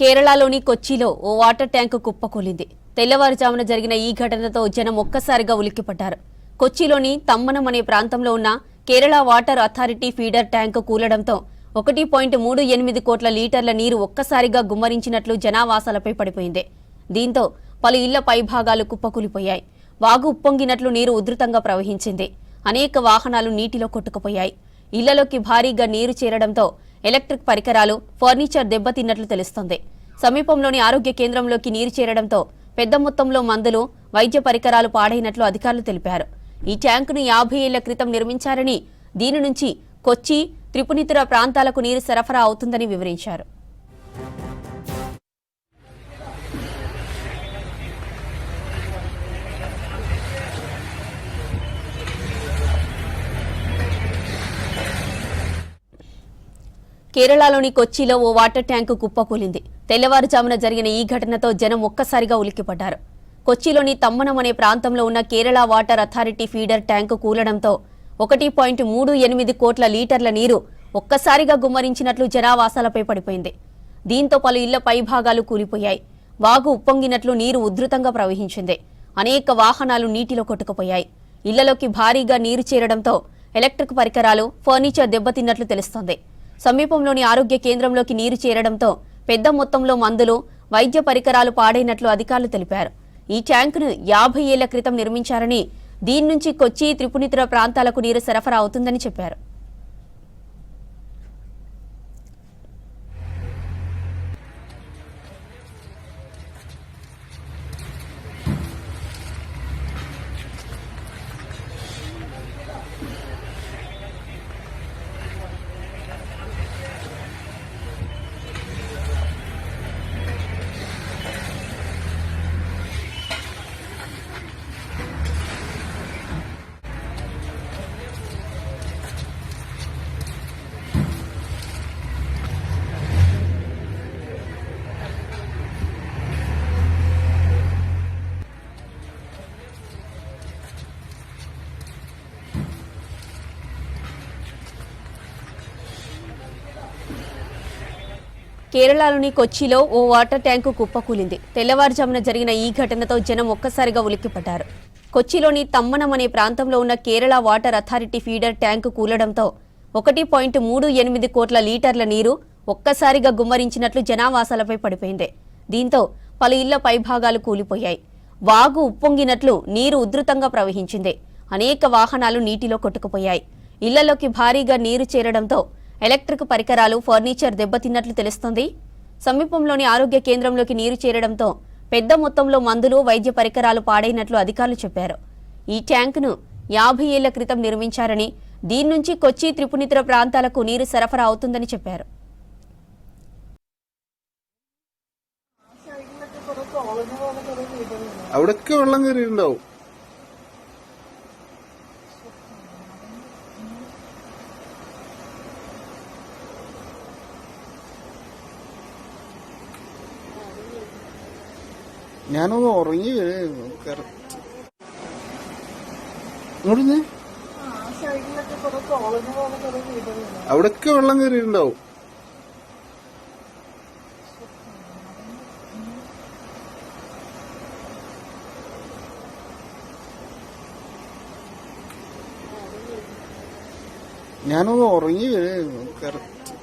కేరళలోని కొచ్చిలో ఓ water tank కుప్పకూలింది. తెల్లవారుజామున జరిగిన ఈ ఘటనతో జనం ఒక్కసారిగా ఉలిక్కిపడ్డారు. కొచ్చిలోని తమ్మనం అనే ప్రాంతంలో ఉన్న Kerala water authority feeder tank కూలడంతో ఒకటి పాయింట్ మూడు ఎనిమిది కోట్ల లీటర్ల నీరు ఒక్కసారిగా గుమ్మరించినట్లు జనావాసాలపై పడిపోయింది. దీంతో పలు ఇళ్ళ పైభాగాలు కుప్పకూలిపోయాయి. వాగు ఉప్పొంగినట్లు నీరు ఉధృతంగా ప్రవహించింది. అనేక వాహనాలు నీటిలో కొట్టుకుపోయాయి. ఇళ్ళలోకి భారీగా నీరు చేరడంతో ఎలక్ట్రిక్ పరికరాలు ఫర్నిచర్ దెబ్బతిన్నట్లు తెలుస్తోంది. సమీపంలోని ఆరోగ్య కేంద్రంలోకి నీరు చేరడంతో పెద్ద మొత్తంలో మందులు వైద్య పరికరాలు పాడైనట్లు అధికారులు తెలిపారు. ఈ ట్యాంకును యాభై ఏళ్ళ క్రితం నిర్మించారని దీని నుంచి కొచ్చి త్రిపునితుర ప్రాంతాలకు నీరు సరఫరా అవుతుందని వివరించారు. కేరళలోని కొచ్చిలో ఓ వాటర్ ట్యాంకు కుప్పకూలింది. తెల్లవారుజామున జరిగిన ఈ ఘటనతో జనం ఒక్కసారిగా ఉలిక్కిపడ్డారు. కొచ్చిలోని తమ్మనం అనే ప్రాంతంలో ఉన్న Kerala water authority feeder tank కూలడంతో ఒకటి పాయింట్ మూడు ఎనిమిది కోట్ల లీటర్ల నీరు ఒక్కసారిగా గుమ్మరించినట్లు జనావాసాలపై పడిపోయింది. దీంతో పలు ఇళ్ళ పైభాగాలు కూలిపోయాయి. వాగు ఉప్పొంగినట్లు నీరు ఉధృతంగా ప్రవహించింది. అనేక వాహనాలు నీటిలో కొట్టుకుపోయాయి. ఇళ్ళలోకి భారీగా నీరు చేరడంతో ఎలక్ట్రిక్ పరికరాలు ఫర్నిచర్ దెబ్బతిన్నట్లు తెలుస్తోంది. సమీపంలోని ఆరోగ్య కేంద్రంలోకి నీరు చేరడంతో పెద్ద మొత్తంలో మందులు వైద్య పరికరాలు పాడైనట్లు అధికారులు తెలిపారు. ఈ ట్యాంకును యాభై ఏళ్ళ క్రితం నిర్మించారని దీని నుంచి కొచ్చి త్రిపునితుర ప్రాంతాలకు నీరు సరఫరా అవుతుందని చెప్పారు. కేరళలోని కొచ్చిలో ఓ వాటర్ ట్యాంకు కుప్పకూలింది. తెల్లవారుజామున జరిగిన ఈ ఘటనతో జనం ఒక్కసారిగా ఉలిక్కిపడ్డారు. కొచ్చిలోని తమ్మనం అనే ప్రాంతంలో ఉన్న Kerala water authority feeder tank కూలడంతో ఒకటి పాయింట్ మూడు ఎనిమిది కోట్ల లీటర్ల నీరు ఒక్కసారిగా గుమ్మరించినట్లు జనావాసాలపై పడిపోయింది. దీంతో పలు ఇళ్ళ పైభాగాలు కూలిపోయాయి. వాగు ఉప్పొంగినట్లు నీరు ఉధృతంగా ప్రవహించింది. అనేక వాహనాలు నీటిలో కొట్టుకుపోయాయి. ఇళ్ళలోకి భారీగా నీరు చేరడంతో ఎలక్ట్రిక్ పరికరాలు ఫర్నిచర్ దెబ్బతిన్నట్లు తెలుస్తోంది సమీపంలోని ఆరోగ్య కేంద్రంలోకి నీరు చేరడంతో పెద్ద మొత్తంలో మందులు వైద్య పరికరాలు పాడైనట్లు అధికారులు చెప్పారు ఈ ట్యాంకును యాభై ఏళ్ల క్రితం నిర్మించారని దీని నుంచి కొచ్చి త్రిపునితుర ప్రాంతాలకు నీరు సరఫరా అవుతుందని చెప్పారు അവിടൊക്കെ വെള്ളം കയറിയിട്ടുണ്ടാവും ഞാനൊന്ന് ഉറങ്ങി. കറക്റ്റ് ഇങ്ങോട്ട് അവിടൊക്കെ വെള്ളം കയറിയിട്ടുണ്ടാവും ഞാനൊന്ന് ഉറങ്ങി. കറക്റ്റ്